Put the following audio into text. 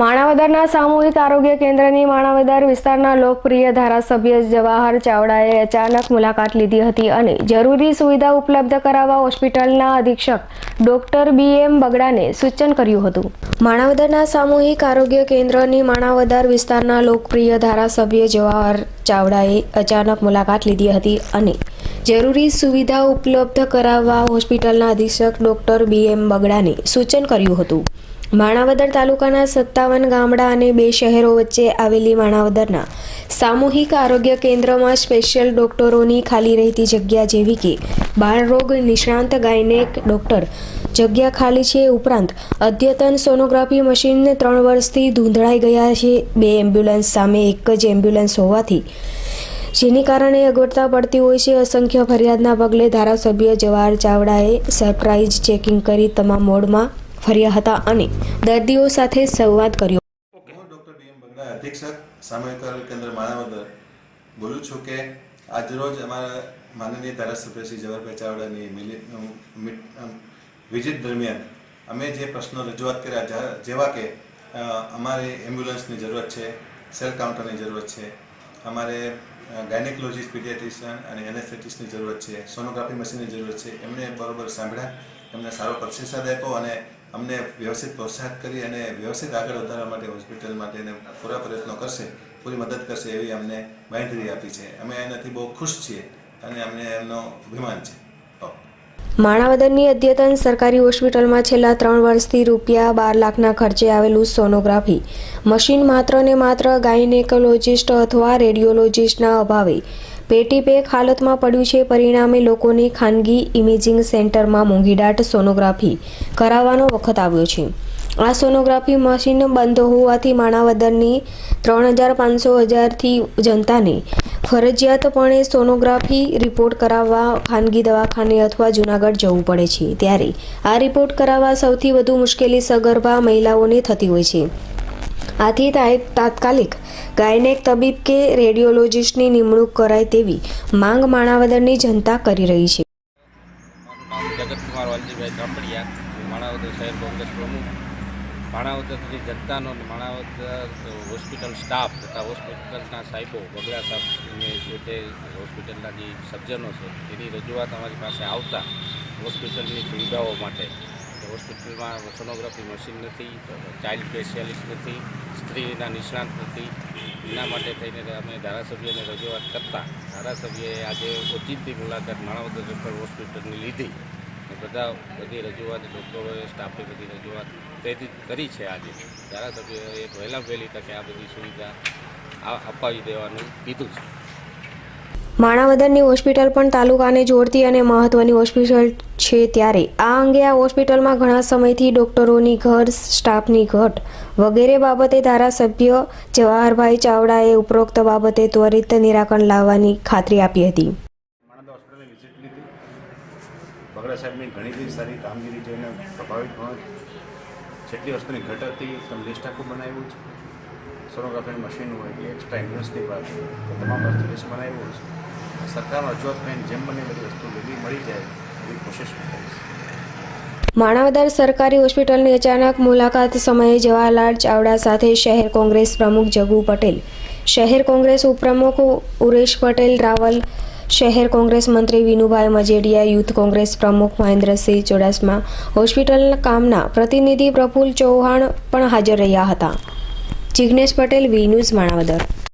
માણાવદરના સામૂહિક આરોગ્ય કેન્દ્રની માણાવદર વિસ્તારના લોકપ્રિય ધારાસભ્ય જવાહર ચાવડાએ અચાનક મુલાકાત લીધી હતી અને જરૂરી સુવિધા ઉપલબ્ધ કરાવવા હોસ્પિટલના અધિક્ષક ડોક્ટર બી એમ બગડાને સૂચન કર્યું હતું. માણાવદરના સામૂહિક આરોગ્ય કેન્દ્રની માણાવદર વિસ્તારના લોકપ્રિય ધારાસભ્ય જવાહર ચાવડાએ અચાનક મુલાકાત લીધી હતી અને જરૂરી સુવિધા ઉપલબ્ધ કરાવવા હોસ્પિટલના અધિક્ષક ડોક્ટર બી એમ બગડાને સૂચન કર્યું હતું. માણાવદર તાલુકાના સત્તાવન ગામડા અને બે શહેરો વચ્ચે આવેલી માણાવદરના સામૂહિક આરોગ્ય કેન્દ્રમાં સ્પેશિયલ ડોક્ટરોની ખાલી રહેતી જગ્યા જેવી કે બાળરોગ નિષ્ણાંત ગાયનેક ડોક્ટર જગ્યા ખાલી છે ઉપરાંત અદ્યતન સોનોગ્રાફી મશીન ત્રણ વર્ષથી ધૂંધળાઈ ગયા છે. બે એમ્બ્યુલન્સ સામે એક જ એમ્બ્યુલન્સ હોવાથી જેની કારણે અગવડતા પડતી હોય છે. અસંખ્ય ફરિયાદના પગલે ધારાસભ્ય જવાહર ચાવડાએ સરપ્રાઇઝ ચેકિંગ કરી તમામ વોર્ડમાં ફર્યા હતા અને દર્દીઓ સાથે સંવાદ કર્યો. હું ડૉક્ટર અધિક્ષક સામૂહિક આરોગ્ય કેન્દ્ર માણાવદર બોલું છું કે આજરોજ અમારા માનનીય ધારાસભ્ય શ્રી જવાહરભાઈ ચાવડાની વિઝિટ દરમિયાન અમે જે પ્રશ્નો રજૂઆત કર્યા જેવા કે અમારે એમ્બ્યુલન્સની જરૂરત છે, સેલ કાઉન્ટરની જરૂરત છે, અમારે ગાયનેકોલોજીસ્ટ પીડિયાટ્રિશિયન અને એનેસ્થેટિસ્ટની જરૂરત છે સોનોગ્રાફી મશીનની જરૂરત છે. એમને બરોબર સાંભળ્યા, એમને સારો પ્રતિસાદ આપ્યો અને અમને વ્યવસ્થિત પ્રોત્સાહિત કરી અને વ્યવસ્થિત આગળ વધારવા માટે હોસ્પિટલ માટે એને પૂરા પ્રયત્નો કરશે, પૂરી મદદ કરશે એવી અમને બાંધરી આપી છે. અમે એનાથી બહુ ખુશ છીએ અને અમને એમનો અભિમાન છે. માણાવદરની અદ્યતન સરકારી હોસ્પિટલમાં છેલ્લા ત્રણ વર્ષથી રૂપિયા બાર લાખના ખર્ચે આવેલું સોનોગ્રાફી. મશીન માત્ર ને માત્ર ગાયનેકોલોજિસ્ટ અથવા રેડિયોલોજિસ્ટના અભાવે પેટી પેક હાલતમાં પડ્યું છે. પરિણામે લોકોની ખાનગી ઇમેજિંગ સેન્ટરમાં મોંઘીડાટ સોનોગ્રાફી કરાવવાનો વખત આવ્યો છે. આ સોનોગ્રાફી મશીન બંધ હોવાથી માણાવદરની ત્રણ હજાર પાંચસો હજારથી જનતાને ફરજિયાતપણે સોનોગ્રાફી રિપોર્ટ કરાવવા ખાનગી દવાખાને અથવા જૂનાગઢ જવું પડે છે, ત્યારે આ રિપોર્ટ કરાવવા સૌથી વધુ મુશ્કેલી સગર્ભા મહિલાઓને થતી હોય છે. આથી તાત્કાલિક ગાયનેક તબીબ કે રેડિયોલોજિસ્ટની નિમણૂક કરાય તેવી માંગ માણાવદરની જનતા કરી રહી છે. માણાવદર શહેર કોંગ્રેસ પ્રમુખ. માણાવદરની જનતાનો અને માણાવદર હોસ્પિટલ સ્ટાફ તથા હોસ્પિટલના સાહેબો, બગડા સાહેબને જે તે હોસ્પિટલના જે સર્જનો છે, એની રજૂઆત અમારી પાસે આવતા હોસ્પિટલની સુવિધાઓ માટે. હોસ્પિટલમાં સોનોગ્રાફી મશીન નથી ચાઇલ્ડ સ્પેશિયાલિસ્ટ નથી, સ્ત્રીના નિષ્ણાંત નથી. એના માટે થઈને અમે ધારાસભ્યને રજૂઆત કરતાં. ધારાસભ્યએ આજે ઓચિંતી મુલાકાત માણાવદર રેફરલ હોસ્પિટલની લીધી. બધા બધી રજૂઆત ડૉક્ટરોએ સ્ટાફે બધી રજૂઆત તેથી કરી છે આજે. ધારાસભ્યોએ વહેલા વહેલી તકે આ બધી સુવિધા અપાવી દેવાનું કીધું છે. માણાવદરની હોસ્પિટલ પણ તાલુકાને જોડતી અને મહત્વની હોસ્પિટલ છે ત્યારે. આ અંગે આ હોસ્પિટલમાં ઘણા સમયથી ડોક્ટરોની ઘર સ્ટાફની ઘટ વગેરે બાબતે ધારાસભ્ય જવાહરભાઈ ચાવડાએ ઉપરોક્ત બાબતે ત્વરિત નિરાકરણ લાવવાની ખાતરી આપી હતી. માણંદ હોસ્પિટલની વિઝિટ લીધી. બગડા સાહેબની ઘણી બધી સારી કામગીરી જોઈને પ્રભાવિત પણ જેટલી વસ્તુની ઘટ હતી તમે લિસ્ટ આખું બનાવ્યું છે. સોનોગ્રાફીનું મશીન હોય કે એક્સ્ટ્રા એમ્બ્યુલન્સની વાત હોય તમામ વસ્તુ લિસ્ટ બનાવ્યું છે સરકારમાં રજૂઆત કરીને જેમ બને બધી વસ્તુ વેલી મળી જાય એવી કોશિશ કરીશ. માણાવદર સરકારી હોસ્પિટલની અચાનક મુલાકાત સમયે જવાહરલાલ ચાવડા સાથે શહેર કોંગ્રેસ પ્રમુખ જગુ પટેલ. શહેર કોંગ્રેસ ઉપપ્રમુખ ઉરેશ પટેલ, રાવલ શહેર કોંગ્રેસ મંત્રી વિનુભાઈ મજેડિયા, યુથ કોંગ્રેસ પ્રમુખ મહેન્દ્રસિંહ ચુડાસમા, હોસ્પિટલ કામના પ્રતિનિધિ પ્રફુલ ચૌહાણ પણ હાજર રહ્યા હતા. Jignesh Patel, V news Manavadar.